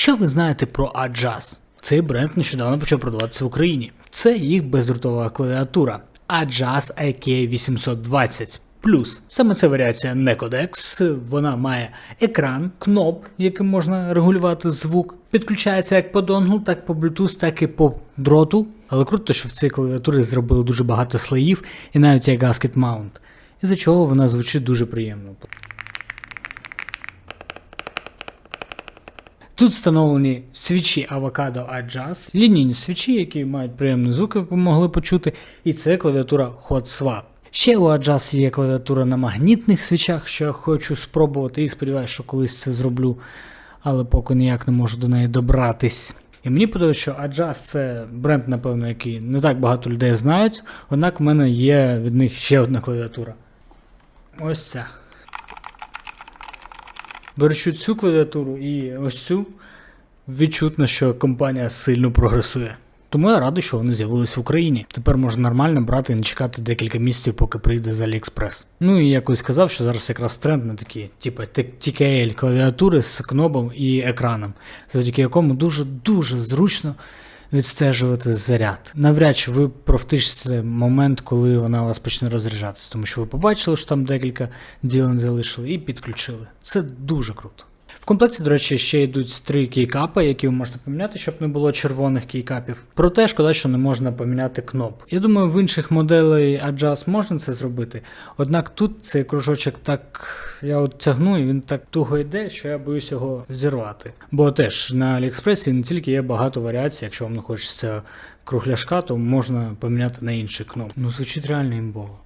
Що ви знаєте про Adjust? Цей бренд нещодавно почав продаватися в Україні. Це їх бездротова клавіатура Adjust IK 820. Плюс саме це варіація не кодекс. Вона має екран, кноп, яким можна регулювати звук. Підключається як по донгу, так по Bluetooth, так і по дроту. Але круто, що в цій клавіатурі зробили дуже багато слоїв і навіть є gasket mount, із-за чого вона звучить дуже приємно. Тут встановлені свічі Avocado Adjust, лінійні свічі, які мають приємний звук, як ви могли почути, і це клавіатура Hot Swap. Ще у Adjust є клавіатура на магнітних свічах, що я хочу спробувати і сподіваюся, що колись це зроблю, але поки ніяк не можу до неї добратись. І мені подобається, що Adjust це бренд, напевно, який не так багато людей знають, однак в мене є від них ще одна клавіатура. Ось ця. Беручи цю клавіатуру і ось цю, відчутно, що компанія сильно прогресує. Тому я радий, що вони з'явились в Україні. Тепер можна нормально брати і не чекати декілька місяців, поки прийде з AliExpress. Ну і я колись сказав, що зараз якраз тренд на такі, типу TKL клавіатури з кнопом і екраном, завдяки якому дуже-дуже зручно відстежувати заряд. Навряд чи ви провтичите момент, коли вона у вас почне розряджатися, тому що ви побачили, що там декілька ділень залишили і підключили. Це дуже круто. Комплекті, до речі, ще йдуть три кейкапи, які ви можете поміняти, щоб не було червоних кейкапів. Проте шкода, що не можна поміняти кноп. Я думаю, в інших моделей Adjust можна це зробити. Однак тут цей кружочок так я от тягну, і він так туго йде, що я боюсь його зірвати. Бо теж на AliExpress не тільки є багато варіацій, якщо вам не хочеться кругляшка, то можна поміняти на інший кноп. Ну звучить реально імбово.